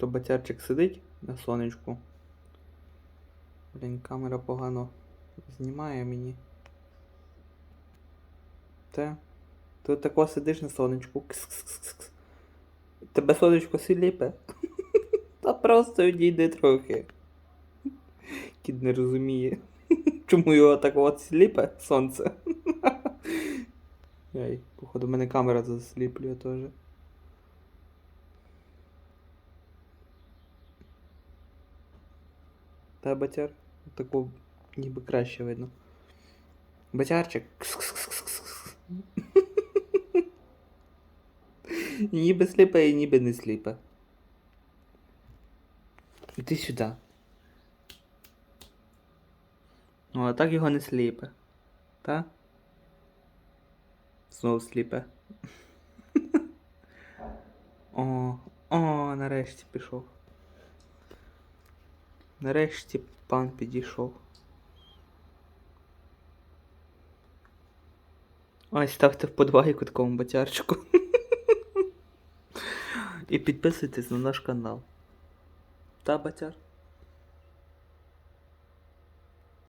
То батярчик сидить на сонечку. Блін, камера погано знімає мені. Те. Ти тако сидиш на сонечку. Кс-кс-кс-кс. Тебе сонечко сліпе. Та просто відійди трохи. Кіт не розуміє. Чому його так от сліпе сонце? Ей, походу, мене камера засліплює теж. Та батяр? Таку ніби краще видно. Батярчик. Кс-кс-кс-кс-кс. Ніби сліпе і ніби не сліпе. Іди сюди. Ну, а так його не сліпе. Та? Знову сліпе. О, о, нарешті пішов. Нарешті пан підійшов. Ай, ставте вподобайку такому батярчику. І підписуйтесь на наш канал. Та батяр.